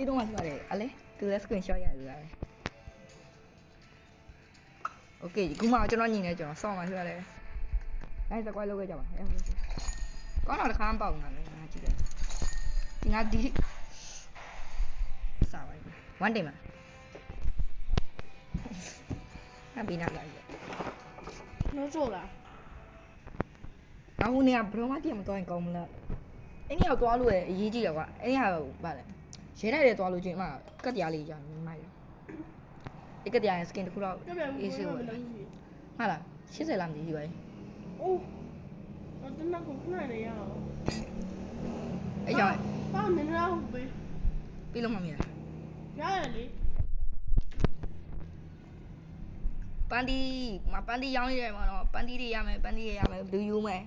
ဒီတော့မှဆိုရတယ်အလဲသူလည်း screenshot ရယူရတယ်โอเคခုမှကျွန်တော်ညီနေကျွန်တော်စောင့်မှဆိုရတယ်အဲစကွဲလောက်ခဲ့ကြပါအဲကောင်းတော့တစ်ခါမှပေါက်နေတာလေငါကြည့်တယ်ဒီငါဒီစာပါ1 day မှာအဘိနာလိုက်ရ နှိုးဆိုလား အခုနေကဘယ်တော့မှပြန်မသွားရင်ကောင်းမလားအဲ့ဒီကသွားလို့ရအရေးကြီးတယ်ကွာအဲ့ဒီကဗာလဲ ရဲတိုက်တယ်သွားလို့ချင်းအမကတ်တရားလေးရမိုက်တယ်ဒီကတ်တရားရဲ့ skin တစ်ခုတော့ပြပြန်အေးစေးဘူးဝင်မတယ်လို့ရှိဟာလား80လားမသိဘူးပဲအိုးတော့တနက်ကိုခဏနေရအောင်အဲ့ကြောင့်ပါမင်းလားဟုတ်ပြီပြီးလို့မှမရရတယ်လေပန်းတီမပန်းတီရောင်းရတယ်မနော်ပန်းတီတွေရမယ်ပန်းတီတွေရမယ်လူယူမယ်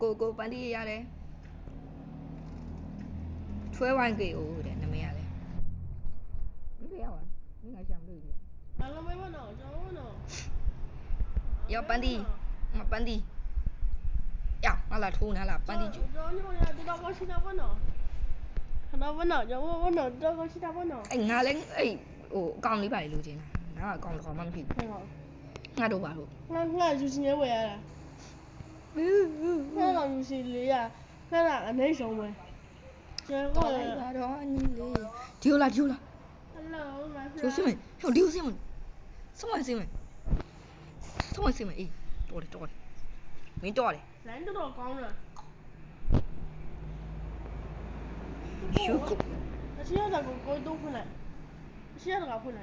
ကိုကိုပန်းတီတွေရတယ် 12YKO တဲ့နာမည်ရလဲဒီလိုရပါမင်းကရှောင်လို့ရဘာလို့မမနော်ကျွန်တော်နော်ယောပန်ဒီမပန်ဒီယောငါလာထိုးနာလာပန်ဒီကျကျွန်တော်ညောင်းနေတာတော့ရှိတာပေါ့နော်ခဏပေါ့နော်ကျွန်တော်ပေါ့နော်တော့ရှိတာပေါ့နော်အေးငါလည်းအေးဟိုအကောင့်လေးပါလေလိုချင်တာငါကအကောင့်တစ်ခေါက်မှမဖြစ်ဘူးငါတို့ပါလို့ငါငါယူစင်ရဲဝယ်ရတာငါကယူစင်လေးရငါကအနိုင်ဆုံးပဲ 然后嘞，打到你嘞，丢了丢了，丢新闻，丢丢新闻，什么新闻？什么新闻？哎，多嘞多嘞，没多嘞。人都多高了。小狗。那现在狗狗都回来，现在狗回来。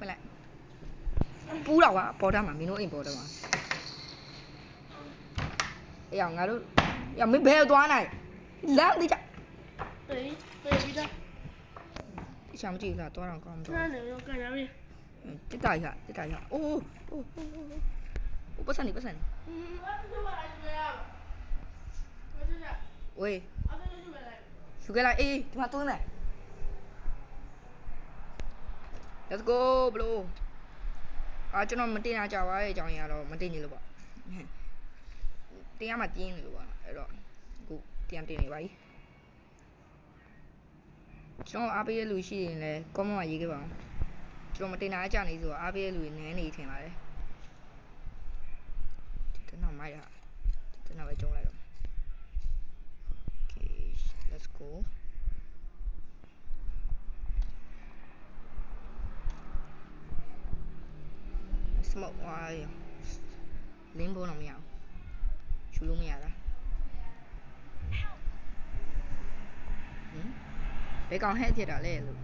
回来。不了啊，包单嘛，明天也包单嘛。哎呀，俺都，呀没白端来，来你家。对对，比较。你想不起来多少高不？那能用干啥呗？嗯，再打一下，再打一下。哦哦哦哦哦！我不闪你，不闪你。嗯，喂。ယူခဲ့လိုက်အေးဒီမှာသွင်းလိုက် Let's go ဘလို့အာကျွန်တော်မတင်တာကြာပါရဲ့အကြောင်းရတော့မတင်နေလို့ပေါ့တင်ရမှပြင်းနေလို့ပေါ့အဲ့တော့အခုတင်တင်နေပါကြီး ကျွန်တော်အားပေးတဲ့လူရှိရင်လည်း comment မှာရေးခဲ့ပါအောင်ကျွန်တော်မတင်တာအကြနေဆိုတော့အားပေးတဲ့လူတွေနည်းနေထင်ပါတယ်ဒီတော့မိုက်ရဒီတော့ပဲကျုံလိုက်တော့ Okay let's go smoke ဝါးရလင်းဖို့တော့မရအောင်ရှူလို့မရလားဟင် ဘယ်ကောင်ဟဲ့ဖြစ်တာလဲလို့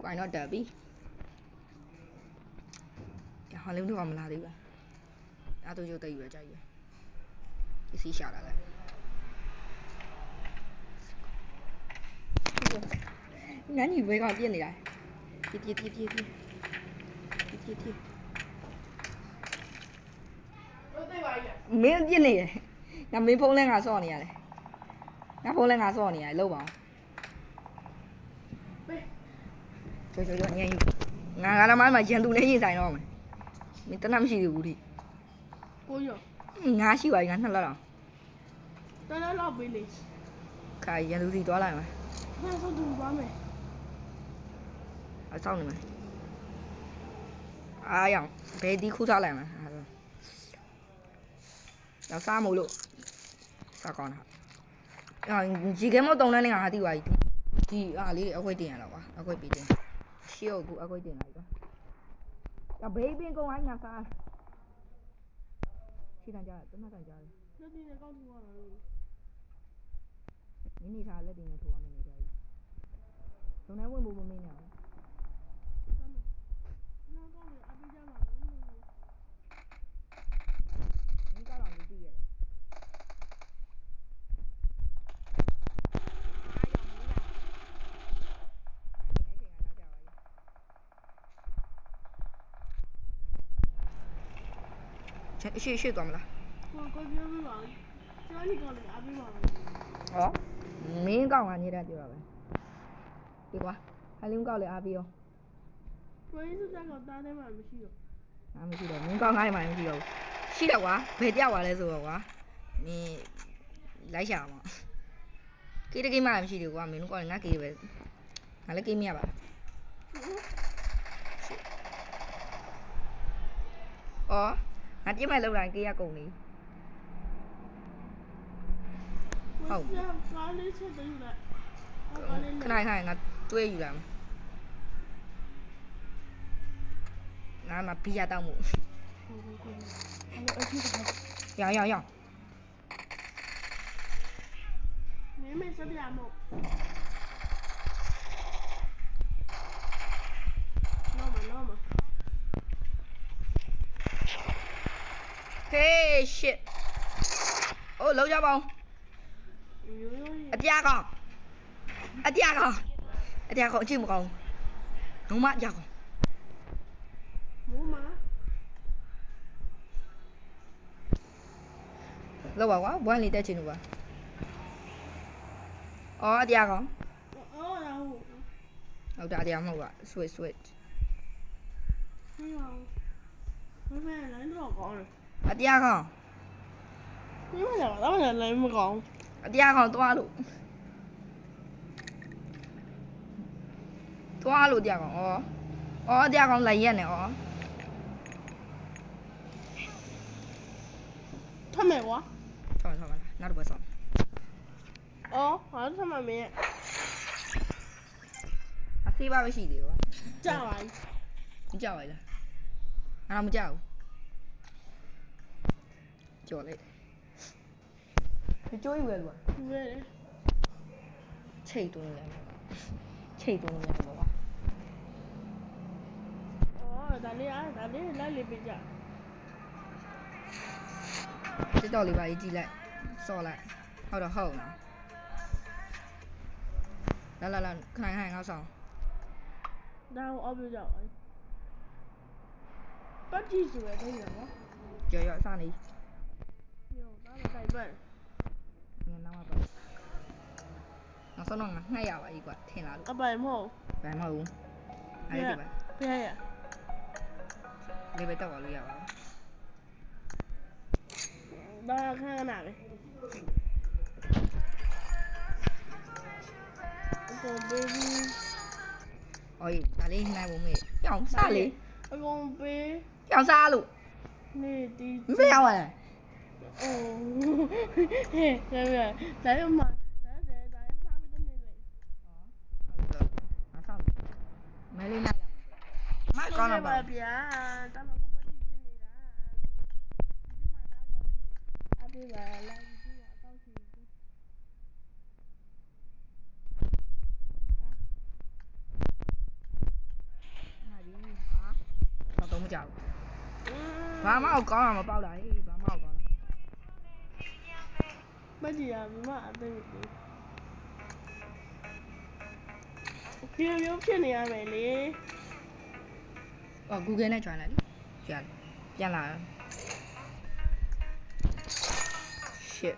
ကွိုင်တော့တက်ပြီဟာလင်းတို့ကမလာသေးဘူးအဲ့တော့ရုပ်တက်ယူရကြည့်ရပစ္စည်းရှာလာလိုက်ငန်းကြီးဘဲကောင်ပြစ်နေတာပြစ်ပြစ်ပြစ်ပြစ်ပြစ်ပြစ်ပြစ်ပြစ် တော့တေးပါရ မင်းပြစ်နေတယ်ငါမင်းဖုန်းလဲငါစော့နေရတယ်ငါဖုန်းလဲငါစော့နေရတယ်လောက်ပါအောင်ပေးကြောကြောကြောညံ့ယူငါကလည်းမမရန်သူနဲ့ရင်ဆိုင်တော့မယ်မင်းတနမရှိသေးဘူးဒီကိုရောငါရှိပါပြီငါနှစ်လက်တော့တန်းလောက်ပေးလေခါရန်သူစီသွားလိုက်မယ်ငါဆိုသူပါမယ်အဆောင်နေမယ်အားရအောင်ဘယ်ဒီခူးထားလိုက်မယ်အဲ့ဒါ တော့စားမို့လို့စားကောင်းတာအော်ဒီကဲမတုံတဲ့နေငါသိပါပြီဒီအားလေးအခွေတင်ရတော့ကွာအခွေပေးတင်ရှေ့ကိုအခွေတင်လိုက်ကွာဒါဘေးပင်ကုန်းအိုင်းငါစားရှေ့တန်းကြတယ်တမတန်းကြတယ်လက်တင်နဲ့ကောက်ထူရတာလို့မင်းနေထားလက်တင်နဲ့ထိုးရမယ်နေကြပြီဇုံထဲဝင်ဖို့မမင်းနဲ့အောင် ပါမယ်ငါကောက်လေအပေးကြပါဦး မင်းကောက်အောင်လူသိရတယ် ရှေ့ရှေ့သွားမလားကိုကိုပြောပြပါဦးကျွန်တော်ဒီကောက်လေအပေးပါဦးဟောမင်းကောက်ကနေတတ်ပြောတာပဲဒီကွာဟလင်းကောက်လေအားပြီးရောကိုရင်းစက်ကောက်တားတယ်မှမရှိတော့ငါမရှိတော့ဘူးမင်းကောင်းငါ့မှာမရှိတော့ဘူးရှိတော့ကွာဘယ်တယောက်ပါလဲဆိုတော့ကွာမင်းလိုက်ရှာမှာကေးတကိမှမရှိသေးဘူးကွာမင်းတို့ကောင်းငါကေးပဲငါလည်းကေးမရပါအော်ငါ Haji mày lâu đàn kia cùng đi. Không. Cái này hay là tuê gì làm Nó là pizza tao muốn. Dạ dạ dạ Nếu mày sẽ bị làm một. Okay shit အိုးလောက်ကြပါအောင်အပြာကောင်အပြာကောင်အပြာကောင်အချိန်မကောင်းဘူးငုံမအပြာကောင်မိုးမလောက်ပါကွာဘွမ်းလေးတက်ချင်လို့ပါအော်အပြာကောင်အော်ဟုတ်ဟုတ်တာတရားမဟုတ်ပါ switch switch ဟေးပါဘယ်မှာလမ်းတော့ကောင်းလဲ အတရားကောင်မင်းမလာတော့လည်းလည်းမကောင်းအတရားကောင်သွားလို့သွားလို့တရားကောင်ဩဩအတရားကောင်လိုက်ရက်နေဩထမယ်ကွာထမယ်ထမယ်နောက်တစ်ပွဲဆောင်ဩဟာထမမင်းအဖေးပါမရှိသေးဘူးကွာကြောက်ပါဘူးကြောက်ပါလားအားမကြောက်ဘူး Johnny. Johnny win mà. Win. Cheyton là. Cheyton là mà. Ờ, tại đi á, tại đi lấy liền bây giờ. Thế đó là bài gì lại? Sao lại? Hậu đó hậu nào? Là là là cái này hai ao sao? Đâu ôm bây giờ. Bắt chi rồi bây giờ. Chờ đợi sao này? sniper ငါနောက်မှာပါနောက်ဆုံးတော့ငါနှိုက်ရပါကြီးကွာထင်လားလို့အပိုင်မဟုတ်ဘာမှမဟုတ်ဘူးအဲ့ဒီပါဘယ်ရလေပဲတောက်ပါလို့ရပါဘူးဘာခဏခဏပဲဟို baby အော်ဒါလေးနိုင်ဖို့မေးကြောင်စားလေအကုန်ပေးကြောင်စားလို့နေတီမပြောင်းရလား Oh. Hey, ja, ja. Da ist mal. Da ist mal mit dem Nebel. Also, was haben wir? Melina. Mal kommen wir. Ja, dann mal gucken, wie wir da. Du mal da. Aber la. Hãy subscribe cho kênh Ghiền Mì Gõ Để không bỏ lỡ những video hấp dẫn Hadi ya madem. Kêu option này à mày đi. Ở ờ, Google này chọn lại đi. Chọn. Chọn là Shit.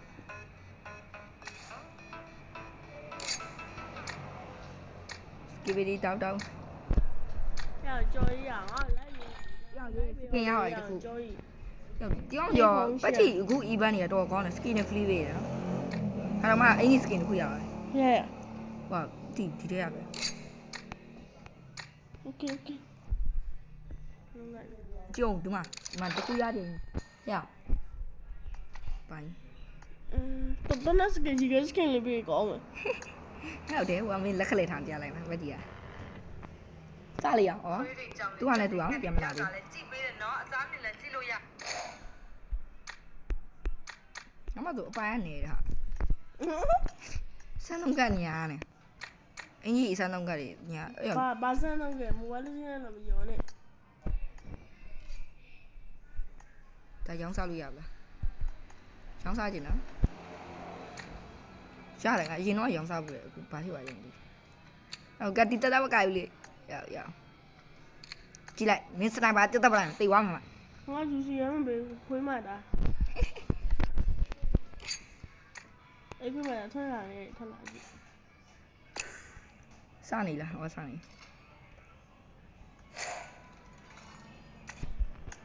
Give đi tao đâu. Chào chơi gì à, lấy gì? Chào chơi. Nghe rồi. Chơi. ဒီကောင်ကျော်ပတ်ချီအခု event တွေတော့ကောင်းတယ် skin နဲ့ free ပေးတယ်နော်အဲ့တော့မှအင်းကြီး skin တစ်ခုရပါတယ်ရရဟောဒီဒီထဲရပဲ okay okay ကျုံဒီမှာဒီမှာတစ်ခုရတယ်ရပိုင်တော်တော်နဲ့ skin ကြီး skin လေးပေးကောင်းမယ်ဟုတ်တယ်ဟိုအမေလက်ခလေးထောင်ပြလိုက်မှာပဲဒီက စလိုက်ရအောင်ဩသူကလည်းသူအောင်ပြန်မလာဘူးကြည့်ပေးတယ်နော်အသားမြင်လည်းကြည့်လို့ရအမတို့အပိုင်းကနေဟာဆန်းလုံးကညာနဲ့အင်ကြီးဆန်းလုံးကညာအဲ့ဘာဘာစမ်းတော့ကမိုဘိုင်းလေးနဲ့တော့မရောနဲ့ဒါရောင်းစားလို့ရပါလားရောင်းစားကြည့်နော်ရတယ်ငါအရင်တော့ရောင်းစားဘူးလေအခုဘာဖြစ်သွားရင်ဒီအော်ကတိတတမကိုက်ဘူးလေ ရရကြည့်လိုက်မင်းစနိုက်ပါတက်တက်ပါလားသိသွားမှာငါယူစီရမ်းပဲခွေးမှတာအဲ့ဒီမှာထွက်လာနေထွက်လာကြည့်စနေလားဟောစနေ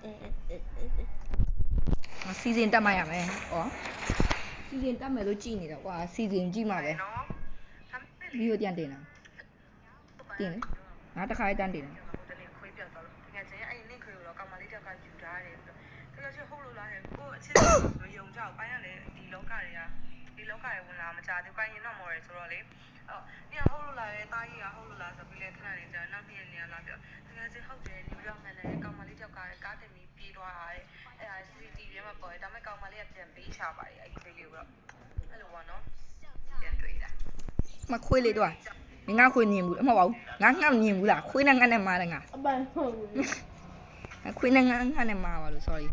အဲအဲအဲအဲအဲငါစီစဉ်တက်မှရမယ်ဟောစီစဉ်တက်မယ်လို့ကြည်နေတော့ကွာစီစဉ်ကြည့်မှပဲနော်ဒါပေဗီဒီယိုပြန်တင်တာတင်လေ ငါတစ်ခါတန်းတင်တာမဲ့တနေ့ခွေးပြောက်သွားလို့ငါချင်းအဲ့ဒီနင့်ခွေးကိုတော့ကောင်မလေးတယောက်ကယူထားတယ်ဆိုတော့တကယ်ချင်းဟုတ်လို့လားဟဲ့ကိုအချစ်မယုံကြဘူးပိုင်းရလေဒီလောကတွေကဒီလောကတွေဝင်လာမကြသေးဘူးပိုင်းရင်တော့မော်တယ်ဆိုတော့လေအော်ညဟုတ်လို့လားလေတာကြီးကဟုတ်လို့လားဆိုပြီးလေခဏနေကြာနောက်နေ့နေရလာပြောတကယ်ချင်းဟုတ်တယ်ဒီလောက်နဲ့လေကောင်မလေးတယောက်ကကားတင်ပြီးပြေးသွားတာတဲ့အဲ့ဒါ CCTV မှာပေါ်တယ်ဒါပေမဲ့ကောင်မလေးကပြန်ပေးချပါတယ်အဲ့ဒီကလေးလေးကိုတော့အဲ့လိုပေါ့နော်ပြန်တွေ့တာမခွေးလေးတော့ ငါခွေးညင်ဘူးအမဟုတ်ပါဘူးငါငှက်ညင်ဘူးလားခွေးနဲ့ငှက်နဲ့မာတယ်ငါအပန်ဟုတ်ဘူးခွေးနဲ့ငှက်ငှက်နဲ့မာပါလို့ sorry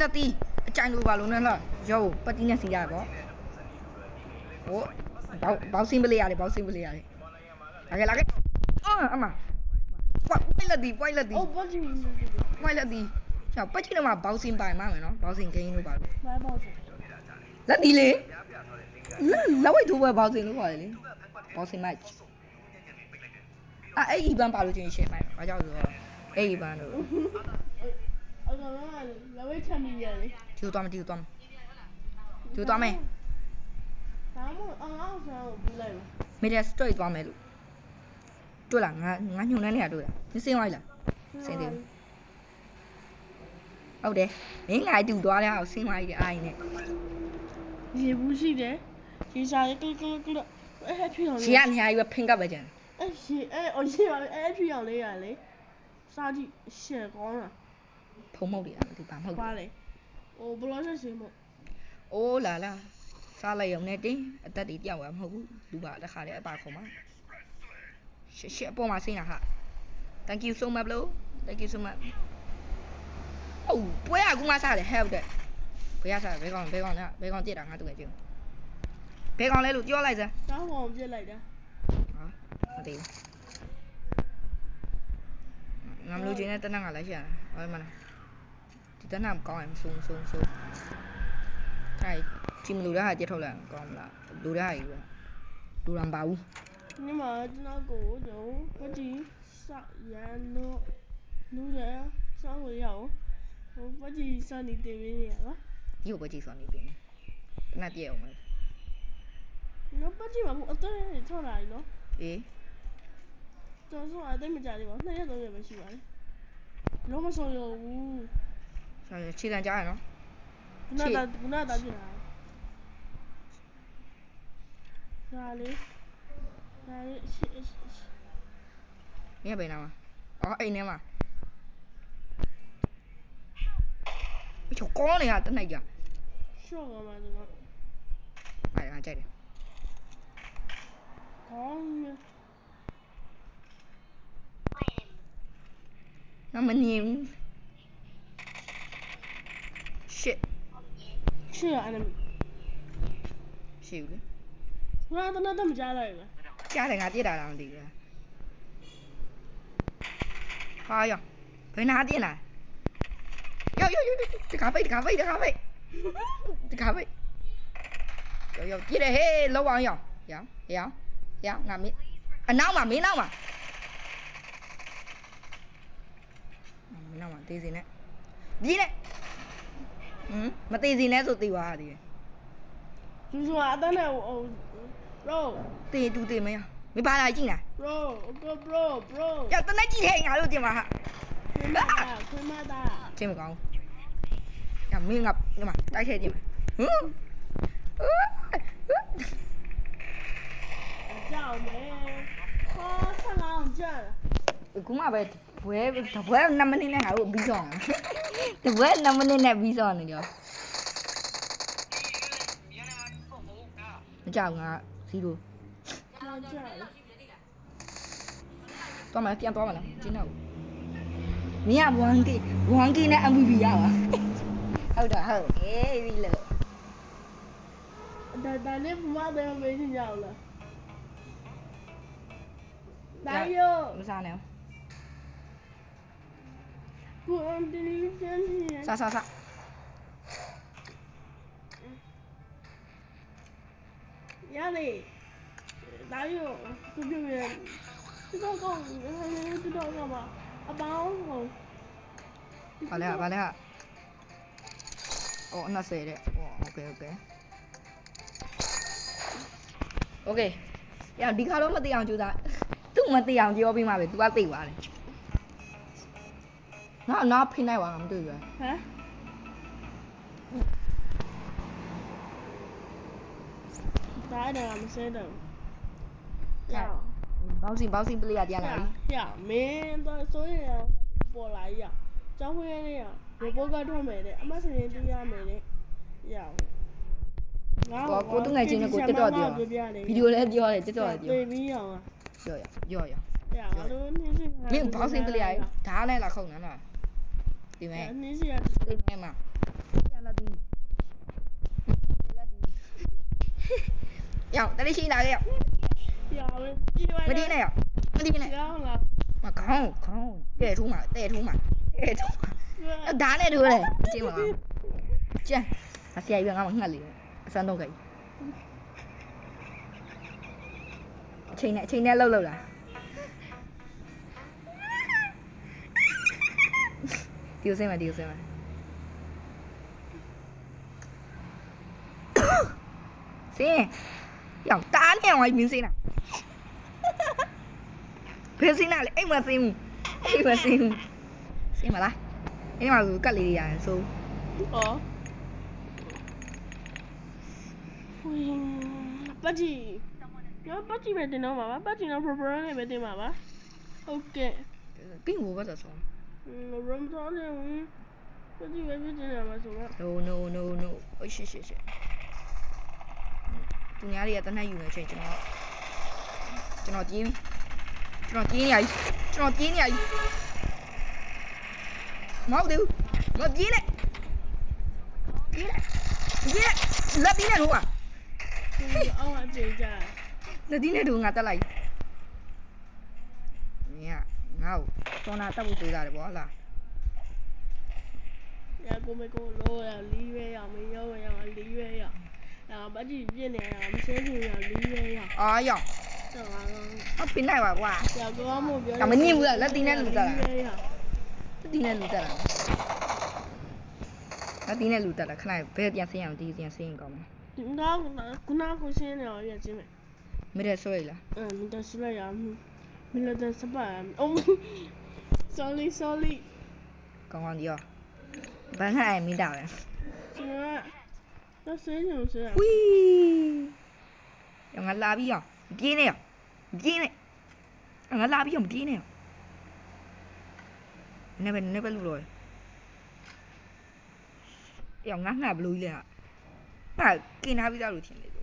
လက်တီအကြိုင်လိုပါလို့နဲ့လားရောပတ်တီနဲ့စီရတယ်ပေါ့ဟိုဘောက်ဘောက်စင်းပလေးရတယ်ဘောက်စင်းပလေးရတယ်လာခဲ့လာခဲ့အော်အမပွိုက်ပွိုက်လက်တီပွိုက်လက်တီအော်ဘာကြီးပွိုက်လက်တီချောပတ်တီတော့မှာဘောက်စင်းပိုင်မှာမယ်နော်ဘောက်စင်းဂိမ်းလို့ပါလို့ဘာပေါ့စလက်တီလေလက်ဝိတ်ထိုးပွဲဘောက်စင်းလို့ပါတယ်လေ ဘောက်စင်း match အဲ့အဲ့ဒီဘန်ပါလို့ချင်းရှင်းမိုက်ဘာကြောင့်ဆိုတော့အဲ့ဒီဘန်လို့အကောင်ကလဝဲချမ်းမြရလေဒီလိုသွားမယ်ဒီလိုသွားမယ်ဒီလိုသွားမယ်ဒါမှမဟုတ်အောင်အောင်ဆန်းကိုပြီးလိုက်ပါမီဒီယာစတွေ့သွားမယ်လို့တွေ့လားငါငါညှို့နှမ်းနေရတွေ့လားမစင်းသွားလားဟုတ်တယ်မင်းငါတူသွားတဲ့အောင်စင်းသွားကြီးတဲ့အားကြီးနဲ့ရေဘူးရှိတယ်ရေစာရေကလကလကလ အဲ့ဖြစ်အောင်ရှီကနေရာကြီးပဲဖင်ကပ်ပဲကြံအဲ့ရေအဲ့အော်ရေပါအဲ့ဖြစ်အောင်လေးရလေစားကြည့်ရှယ်ကောင်းလားဖုံမောက်နေတာမသိပါမဟုတ်ပါဘူးလေဟိုဘလော့ဆက်ရှင်မို့အိုးလာလာစားလိုက်ရုံနဲ့တင်းအသက်တွေပြောက်ရမဟုတ်ဘူးလူပါတစ်ခါတည်းအပါခုံမှာရှစ်ရှစ်အပေါ်မှာဆင်းတာဟာ thank you so much bro thank you so much ဟုတ်ပွဲကကူမစားတယ်ဟဲ့ဟုတ်တယ်ဘယ်ရစားဘယ်ကောင်ဘယ်ကောင်လဲဘယ်ကောင်ကြည့်တာငါတူငယ်ချင်း ဘယ်ကောင်လဲလို့ပြောလိုက်စမ်းတောင်းပေါ်ပြစ်လိုက်တာဟာမသိဘူးငါမလို့ချင်းနဲ့တနက်ကလာရှာတာဟုတ်မလားဒီတနက်ကောင်းရင်ဆုံဆုံဆုံအဲချီမလူရဟာကြက်ထုတ်လိုက်ကောင်းမလားလူရဟာကြီးပဲလူရံပါဘူးဒီမှာကျွန်တော်ကိုတော့ဟိုဒီစရန်တော့လူရစောင်းလို့ရအောင်ဟိုပကြီးစနေတင်နေရပါဒီကိုပကြီးစနေတင်တနက်ပြည့်အောင်မလား နော်ပတ်ကြည့်ပါဘူးအတော်ရနေထွက်လာပြီနော်အေးကျွန်တော်ဆိုတာတိတ်မကြသေးပါဘူးနှစ်ရက်သုံးရက်ပဲရှိပါလေလုံးမစုံရဘူးဆောင်းခြေတန်ကြားရနော်ခုနကခုနကပြလာဒါလေးဒါလေးမြက်ပဲနာမှာအော်အိမ်ထဲမှာအချိုကောင်းနေရတနိုင်ကြရှော့ကောင်းပါကျွန်တော်အဲ့ဒါကြိုက်တယ် có nó mình nhiều. Shit. Chưa anh xỉu đấy nó nó nó mà trả lời mà. Trả lời ngạt chứ đã làm gì rồi thôi rồi phải nát đi này. Yo yo yo đi cà phê đi cà phê đi cà phê. Đi cà phê. Yo yo đi để lâu bao nhiêu dạ dạ ရငါမင်းအနောက်မှာမင်းနောက်မှာမင်းနောက်မှာသေးစင်နဲ့ဒီနဲ့ဟမ်မသေးစင်နဲ့ဆိုသေးပါသေးတယ်သူကအတန်းနဲ့ဟို bro တေးတူတေးမရမင်းဘာလာကြည့်လား bro go bro bro ရတနက်ကြည့်ထိုင်ငါတို့တင်ပါဟာခွမတာကျင်းမကောင်းရမင်းကဒီမှာတိုက်ထည့်ကြည့်ဟမ် ကြောက်မယ်ခေါ်ဆလောင်းကြလားခုမှပဲဘွဲတဘွဲနှစ်မိနစ်နဲ့ငါတို့ပြီးဆောင်တဘွဲနှစ်မိနစ်နဲ့ပြီးဆောင်နေကြောမကြောက်ငါ0တော့မပြန်တော့မလားကျင်းတော့မင်းက 1k 1k နဲ့ MVP ရပါဟုတ်တော့ဟုတ်ကဲ့ပြီလို့ဒါဒါလေးမမဘယ်မင်းညောင်းလား Mario. Sa nào? Của ông đi chân gì? Sa sa sa. Giá đi. Mario, tôi chưa về. Tôi đâu còn, tôi đâu còn mà. À báo rồi. Vào đây hả, vào đây hả? Ồ, nó xề đấy. Ồ, ok, ok. Ok. ရဒီခါတော့မသိအောင်ကြိုးစား သူ့မသိအောင်ပြောပြီးမှပဲ तू ကသိသွားတယ်နော်နော်ဖိနိုင်ပါငါမတွေ့ဘူးဟမ်ဒါအဲ့ဒါမစဲတော့ရအောင်ဘောင်းစင်ဘောင်းစင်ပလေးရပြန်လာပြီရမင်းတော့ဆိုရင်ပေါ်လာရကျောင်းဝင်းရရဘိုးကထုတ်မယ်တဲ့အမစရင်တူရမယ်တဲ့ရအောင်ကိုကိုသူငယ်ချင်းနဲ့ကိုတက်တော့ပြောဗီဒီယိုလည်းပြောတယ်တက်တော့လည်းပြောပြေးပြီးအောင် ပြောရပြောရရငါတို့နှင်းစင်မင်းဘောင်းစင်ပလေးရဓာတ်နဲ့လာခုံနော်နော်ဒီမဲ့နှင်းစင်ဒီမဲ့မှာပြန်လာဒီလာဒီရောက်တလေးရှိလာခဲ့ရောက်ရမယ်ကြည့်ပါမဒီနဲ့ရောက်မဒီနဲ့ရအောင်လားမခေါင်းခေါင်းတဲ့ထူးမှာတဲ့ထူးမှာတဲ့ထူးမှာဓာတ်နဲ့ထူးတယ် အချင်းမလားကျန်အဆရာကြီးကငါ့မှာငှက်လေအစမ်းတော့ခိုင်အချိန်နဲ့အချိန်နဲ့လှုပ်လှုပ်လာဒီကိုစင်းမဒီကိုစင်းမစင်းရောက်တားနေအောင်မင်းစင်းလားဘယ်စင်းလားလဲအိမ်မစင်းဘူးအိမ်မစင်းဘူးစင်းမလားအိမ်မှာကကတ်လေးတွေရတယ်ဆိုဟောဟိုပတ်ကြ နော်ပတ်ကြည့်ပဲတင်တော့မှာပါပတ်ကြည့်တော့ program နဲ့ပဲတင်မှာပါဟုတ်ကဲ့ bingo ပဲဆို room တော့လည်းပတ်ကြည့်ပဲဖြစ်နေတာပါဆိုတော့ no no no no အရှိရှိရှိသူများတွေကတနက်ယူနေချိန်ကျွန်တော်ကျွန်တော်ကြီးကျွန်တော်ကြီးနေရကြီးကျွန်တော်ကြီးနေရကြီးမဟုတ်သေးဘူးမကြီးလိုက်ကြီးလိုက်ကြီးလိုက်လက်ပြီးနေတော့အောင်အကျေကြ လက်ပြီးနဲ့ထိုးငါတက်လိုက်မင်းကငါ့ကိုစောနာတက်ဖို့ကြိုးစားတယ်ဗောလားရကိုမကိုလောရလီးရဲရမရောရလီးရဲရအာပတ်ကြည့်ပြင်းနေတာမစဲချင်ရလီးရဲရအာရောက်တော့ငါတော့အပင်းနိုင်ပါကွာဆရာကောမို့ပြောဒါမငြင်းဘူးလားလက်သီးနဲ့လူတက်လာလီးရဲရဒီနဲ့လူတက်လာအဒီနဲ့လူတက်လာခဏဘယ်ပြန်ဆင်းအောင်ဒီပြန်ဆင်းရင်ကောင်းမယ်ဒီတော့ခုနကရှင်းနေတော့ရချင်းမယ် me da soy la ah me da soy la me lo da sapa oh sorry sorry ကောင်းကောင်းပြောဘာခါမိတာလဲကျွန်တော်တော့ဆင်းနေဆရာဝီးငါလာပြီးအောင်ပြင်းနေအောင်ပြင်းနေငါလာပြီးအောင်ပြင်းနေအောင်နေပဲနေပဲလူလို့ရောငါငါဘလို့လဲငါกินထားပြီးသားလို့ထင်တယ်သူ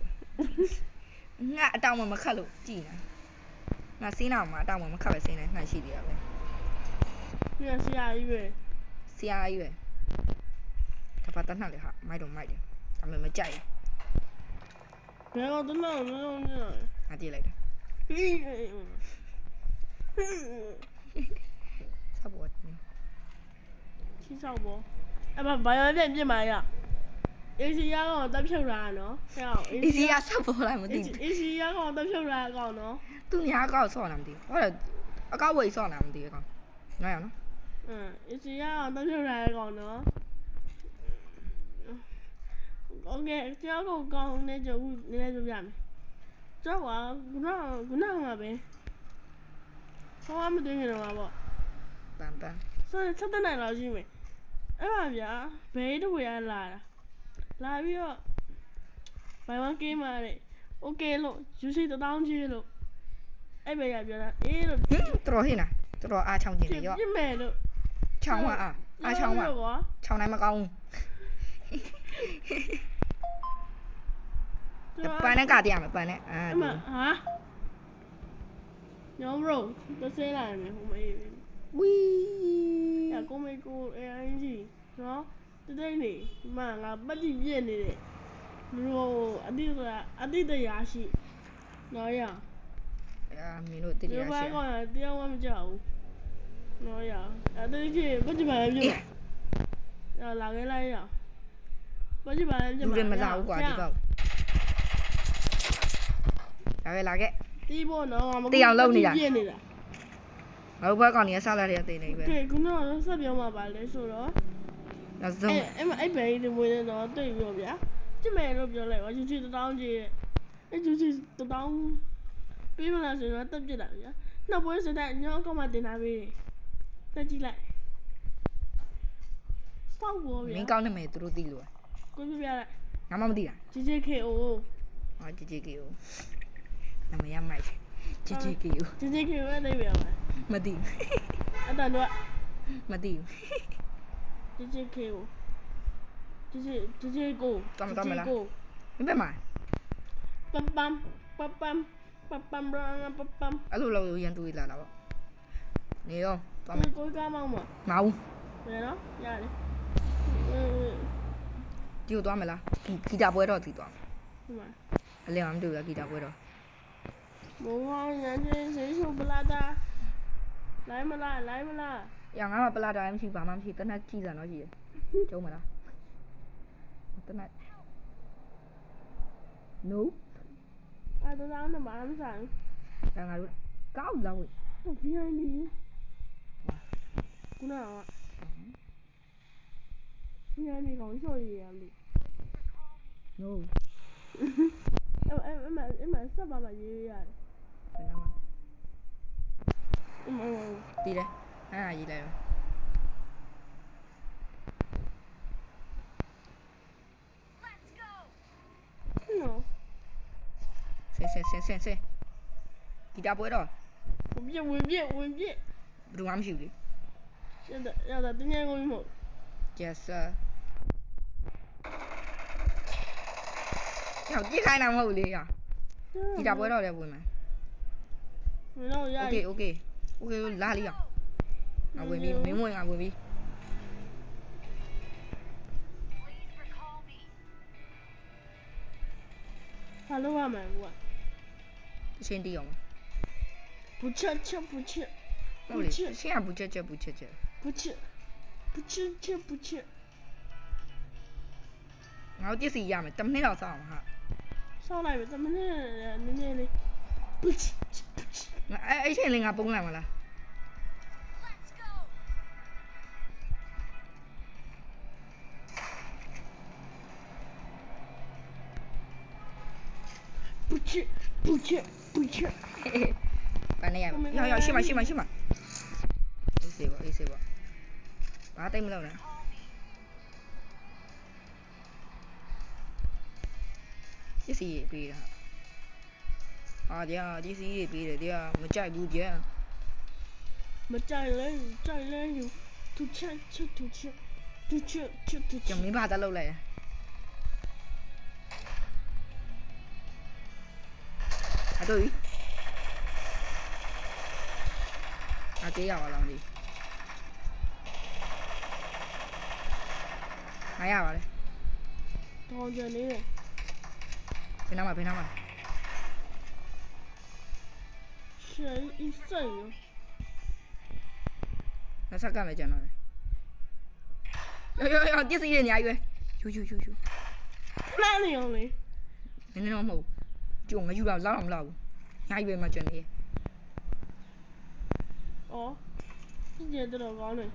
ငါအတောင်မှမခတ်လို့ကြည်နေငါစင်းအောင်မှာအတောင်မှမခတ်ပဲစင်းနေငါရှိသေးတာပဲပြန်ဆရာကြီးပဲဆရာကြီးပဲဒါပါတတ်နှက်လေဟာမိုက်တော့မိုက်တယ်ဒါမှမကြိုက်ဘူးဘယ်တော့တလောက်မလုံးနေငါကြည့်လိုက်တာဆဘောချင်းဆောက်ဘောအဲ့ဘာဘာရပြန်ပြင်ပါရ C ရကောင်တက်ဖြုတ်တာနော်။ဟဲ့အောင် အေးစီကဆောက်ပေါ်လိုက်မသိဘူး A C ရကောင်တက်ဖြုတ်တာကောင်နော်သူညာကောက်ဆော့လာမသိဘူးဟုတ်တယ်အကောက်ဝိတ်ဆော့လာမသိဘူးကောင်နော်ရအောင်နော်။အင်း A C ရကောင်တက်ဖြုတ်တာကောင်နော်။ Okay ကျောင်းကိုကောင်းနေကြဘူးနည်းနည်းပြောပြမယ်။ကျောင်းကခုနကခုနကမှာပဲ။ဆောင်းမတွင်းနေတော့ပါပေါ့ ပန်ပန်။ဆောင်းချက်တဲ့နိုင်လောက်ရှိမယ်။အဲ့ပါဗျာဘဲတစ်ဝေရလာတာ။ လာပြီးတော့ဘိုင်ဝမ်ကင်းมาတဲ့ Okay လို့ယူစီတောင်းကြီးလို့အဲ့ဘဲရပြောတာအေးလို့ဟင်တော်တော်ဟင်းလားတော်တော်အားချောင်းကျင်တယ်ရော့ပြစ်မယ်လို့ချောင်းဝအားအားချောင်းဝကွာချောင်းနိုင်မကောင်းဘူးပန်နဲ့ကတည်းက မပန်နဲ့အာအမဟာညောင်းရောတဆဲလာမယ်ဟိုမေးဝီရကိုမေကိုအဲအင်းကြီးနော်တတိနေဒီမှာငါပတ်ကြည့်ပြည့်နေတယ်မလို့အတိတ်ကအတိတ်တရားရှိနော်ရအာမင်းတို့တဒီတိယဘာရှိကောတရားဝမကြောက်ဘူးနော်ရအတိတ်ကြီးပတ်ကြည့်ပါလေပြည့်ရလာခဲ့လိုက်ရပတ်ကြည့်ပါလေပြည့်လူတွေမလာဘူးကွာဒီကောက်လာခဲ့လာခဲ့တီးဖို့နော်ငါမတီးအောင်လုပ်နေတာပြည့်နေတာငါတို့ဘက်ကောင်ကြီးကစားလိုက်တဲ့အသေးနေပဲကဲခုနကဆက်ပြောမှာပါလဲဆိုတော့ နောက်ဆုံးအဲ့အဲ့မအဲ့ဘယ်ဒီမွေးနေတော့တွေ့ပြီးတော့ဗျာကြည့်မယ်လို့ပြောလိုက်ပါချူချီတောင်းကြီးရဲ့အဲ့ချူချီတောင်းပြီးမလားဆိုတော့တက်ပြစ်တာဗျာနောက်ပွဲစတဲ့ညောင်းကောက်မှတင်ထားပြီးတက်ကြည့်လိုက်စောက်ပေါ်မဗျာင်းကောင်းနေမယ်သူတို့သိလို့ကိုပြပြလိုက်ငါမှမသိတာ JJKO ဟော JJK ကိုနာမည်ရမိုက် JJK ကို JJKO ရဲ့အိဗယ်ပါမသိအတန်တော့မသိ GGQ GG GGQ Tao tao mày là Đến bên mày Pam pam Pam pam Pam pam pam pam. Aduh lâu rồi tôi là đâu Nghe không? Tao mày. Tôi có mong mà Mau. Mày đó Ra đi. Chiều tao mày là. Khi ta bơi rồi thì tao. Mày. Lê hàm được là khi ta bơi rồi. Bố không nhắn trên giấy xuống bà ta. Lấy mà lại, lấy mà lại yang ngã mà bla da em chỉ vào em chỉ tên là chi giờ nói gì? Chỗ mà đó Tên là No À, tôi đang là bán sẵn Dạ ngã luôn. Cao lâu rồi. Vì anh đi. Cú nào ạ? Vì anh đi còn chơi gì à, em đi No. Em, em, em, em, em, em, sao bà bà gì vậy? Em, em, em, em, em, em, em, hay là gì đây No. Xe xe xe xe xe. Kita apa dah? Ubie ubie ubie. Belum am sih. Ya dah ya dah dunia kau mau. Yes sir. Kau à, đi mau dia. Kita apa dah dia ok ok ok okay lah dia. င်။ငါဝင်ပြီမင်းဝင်ငါဝင်ပြီ ဘာလို့ရမှာကွာ ။တစ်ချိန်တီးအောင် 不吃吃不吃 ။ဟုတ်လေရှင်းကဘူးချက်ချက်ဘူးချက်ချက် 不吃不吃吃不吃 ငါတို့တစ်စီရမယ်တစ်မိနစ်တော့စောင့်အောင်ဟာ 烧来呗咱们那那那那不吃不吃 ငါအဲ့အဲ့ချိန်လေးငါပုံးလိုက်မလား 不吃不吃不吃 ပန်းနေရမယ်ရောက်ရောက်ရှိမှရှိမှရှိမှအေးစေပါအေးစေပါဘာတိတ်မလုပ်နဲ့ပစ္စည်းရေးပေးတာအာကြာပစ္စည်းရေးပေးတယ်တရားမကြိုက်ဘူးကြာ မကြိုက်လဲကြိုက်လဲယူသူချက်ချက်သူချက်သူချက်ချက်သူချ ကျွန် က် မင်းဘာသာလုပ်လိုက်ရ အတူကြီးအတေးရပါလားမသိမရပါလေတောင်းကြနေတယ်ဘယ်နာမှာဘယ်နာမှာရှယ်အစ်စိုင်ရောလက်ဆက်ကမယ်ကျွန်တော်ရောရောရောပစ္စည်းတွေအများကြီးပဲယူယူယူယူနားနေအောင်လေနည်းနည်းတော့မဟုတ်ဘူး ကြုံငယူတော့လောက်တော့မလောက်ဘူးအများကြီးပဲမှကျွန်နေဩကြည့်ကြတော့ကောင်းတယ်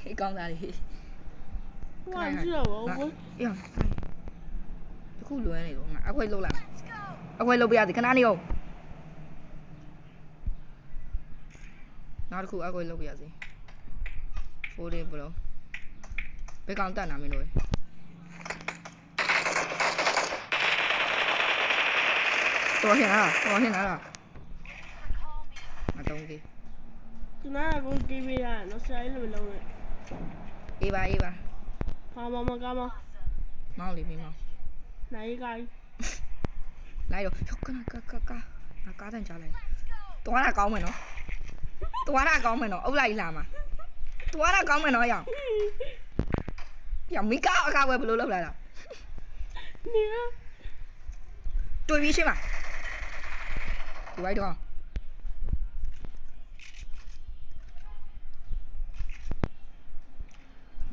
ဟေးကောင်းသားလေးဟိုကကြည့်တော့ဘောအေးအောင်တခုလွယ်နေတော့ငါအခွေလှုပ်လိုက်အခွေလှုပ်ပြရစီခဏနေအောင်နောက်တစ်ခုအခွေလှုပ်ပြရစီဖိုးလေးဘလို့ဘယ်ကောင်တက်နာမင်းတို့ တော်ဟင်လားတော်ဟင်လားမတုံးကြီးဒီနာကကိုကြည့်ပြရနော်ဆရာကြီးလည်းမလုံးနဲ့အေးပါအေးပါဟာမမကားမမောင်းလေးမင်းမောင်းနိုင်ကိုင်းလိုက်တော့ရောကနာကကကငါကားတန်ကြားလိုက်တွားတာကောင်းမယ်နော်တွားတာကောင်းမယ်နော်အုပ်လိုက်လာမှာတွားတာကောင်းမယ်နော်ရောင်ရောင်မိကောက်အခါဝဲဘယ်လိုလုပ်လာတာနေတွေ့ပြီးရှင်းပါ ဒီဘိုက်တော့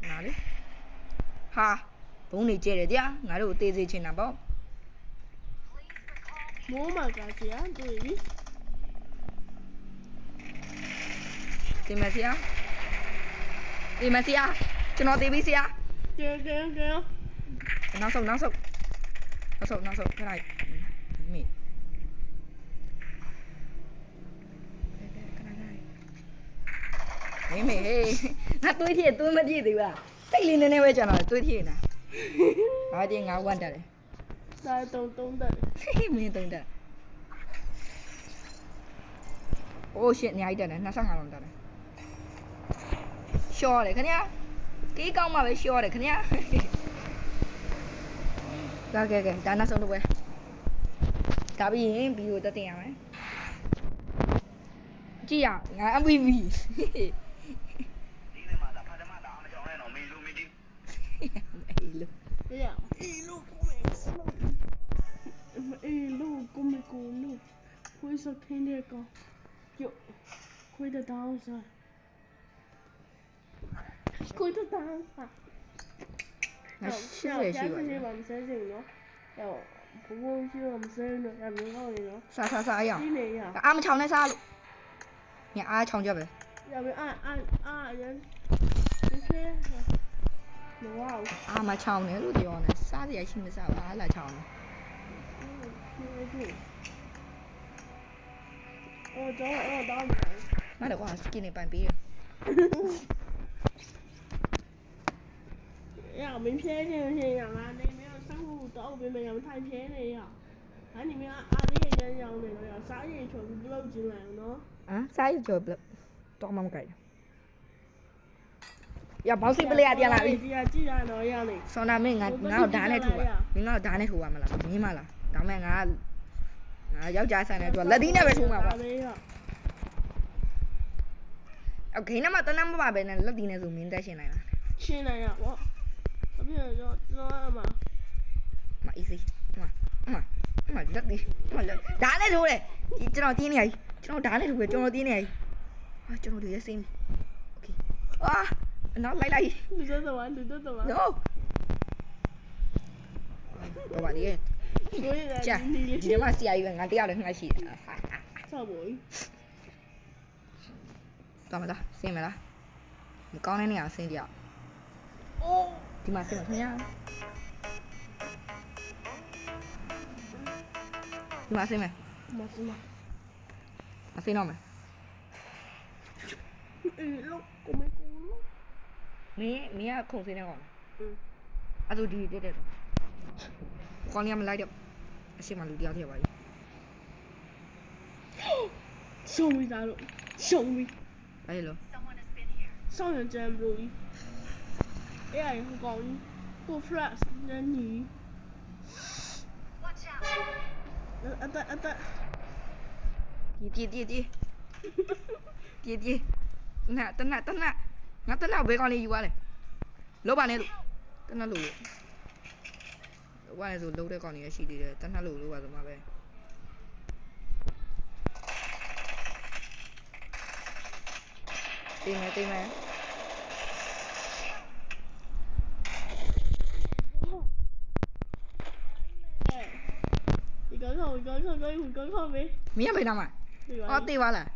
နားလေဟာဘုံနေကျဲတယ်ကြာငါတို့အသေးသေးချင်တာပေါ့မိုးမှာကဆရာတွေ့ပြီတင်မယ်ဆရာတင်မယ်ဆရာကျွန်တော်တင်ပြီဆရာကဲကဲကဲနောက်ဆုံးနောက်ဆုံးနောက်ဆုံးနောက်ဆုံးခဏလေး မေမေမေဟေးငါတွေးထည့်တွေးမပြည့်သေးဘူးလားစိတ်လေးနည်းနည်းပဲကြာတော့တွေးထည့်နေတာဟာဒီငါဝမ်းတက်တယ်ဒါတုံတုံတက်တယ်ဟေးမင်းတုံးတက်အိုးရှစ်အများကြီးတက်တယ်25လုံးတက်တယ်ရှော့တယ်ခင်ဗျာတီးကောင်းမှပဲရှော့တယ်ခင်ဗျာကဲကဲကဲဒါနောက်ဆုံးတစ်ပွဲဒါပြီးရင်ဘီကိုတက်တင်ရမယ်ကြည့်ရငါ MVP ဒီနေ့မှာဒါဖတ်တယ်မှာဒါအမကြောင်နဲ့တော့မေလူမီတီ အေး လို့ရရအေးလို့ကိုမေအေးလို့ကိုမေကိုလို့ခွေးစခင်းတဲ့ကောင်ယောခွေးတဲ့တောင်းစားခွေးတဲ့တောင်းစားငါရှိရရှိပါရှိပါမစဲစင်နော်ဟောဘဘရှိတော့မစဲတော့ရမင်း No. Ah, macam mana lu ရဘောက်စီပလေးရပြန်လာပြီ ဒီကကြည့်ရတော့ရလေ ဆောင်းနာမင်းငါငါ့ကိုဓာတ်နဲ့ထိုးပါမင်းငါ့ကိုဓာတ်နဲ့ထိုးပါမလားမင်းမလားဒါမဲ့ငါငါယောက်ျားဆိုင်နဲ့သူကလက်သီးနဲ့ပဲထိုးမှာပေါ့ လေရ အခိနမတနမပါပဲနဲ့လက်သီးနဲ့ဆိုမင်းတက်ရှင်နိုင်လား ရှင်းလိုက်ရပေါ့အပြည့်တော့ကျွန်တော်အမ မအေးစေးဟမဟမဟမလက်သီးဟမလက်ဓာတ်နဲ့ထိုးတယ်ကျွန်တော်တင်းနေရည်ကျွန်တော်ဓာတ်နဲ့ထိုးပဲကျွန်တော်တင်းနေရည်ဟာကျွန်တော်ဒီရက်စင်းပြီโอเคအာ နောက်လိုက်လိုက်လူသက်တော်လူသက်တော် no တော့ပါလေကိုရကြာဒီဒီမှာဆရာကြီးကငါတရားလည်းငှက်ရှိတယ်ဆောက်ပေါ်တော်မလားဆင်းမလားမကောင်းတဲ့နေရာဆင်းကြအောင်အိုးဒီမှာဆင်းမခင်ဗျာဒီ မှာဆင်းမယ်မစမမဆင်းတော့မယ်အေးလို့ကိုမေကိုလို့မင်းမင်းကခုံဆင်းနေကောင်อืมအဲ့ဒါဒီတက်တက်တော့ကောင်းရမလိုက်တော့အရှိမလူတယောက်ထည့်ပါပြီရှုံးပြီးသားလို့ရှုံးပြီးဘာလဲလို့ဆောင်းရကြမ်းလို့အေးအဲ့ဟိုကောင်ကြီးကို flash နန်းနီအတအတဒီပြေးပြေးပြေးပြေးပြေးနာတနတနငါတနဘယ်ကောင်လေးယူသွားလဲလောပါနဲ့လို့တနလို့လို့လောပါနဲ့ ဆိုလုံးတဲ့ကောင်ကြီးရရှိသေးတယ်တနလို့လို့ပါဆိုမှပဲတိမ်မယ်တိမ်မယ်ဒီကောင်ကောင်ကောင်ကောင်ကောင်ကောင်ကောင်ပဲမင်းကဘယ်နာမှာဒီပါအော်တေးပါလား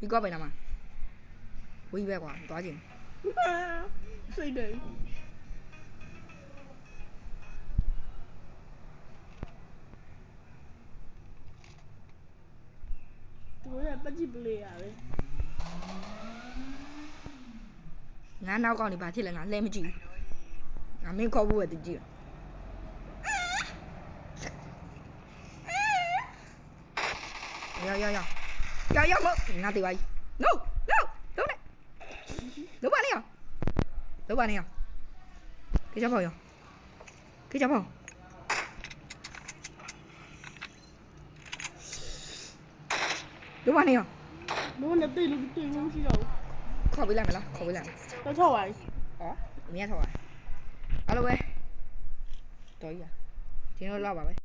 ဒီကောဘယ်နာမှာ ဝီးပဲကွာသွားချင်းစိတ်တယ်သူကပတ်ကြည့်ပလေရပဲငါနောက်ကောင်နေဘာဖြစ်လဲငါလှဲမကြည့်ဘူးငါမင်းခေါ်ဖို့ပဲတကြည့်ရရရရရမငါတေးပါ no no လုံးနဲ့ 누구아니요 누구아니요 그 잡아요 그 잡아 누구아니요 nó nhập tiền nó cái tiền không chịu khó bị làm rồi khó bị làm nó thôi ờ mía thôi alo ơi gì à, thì nó lo bà ấy.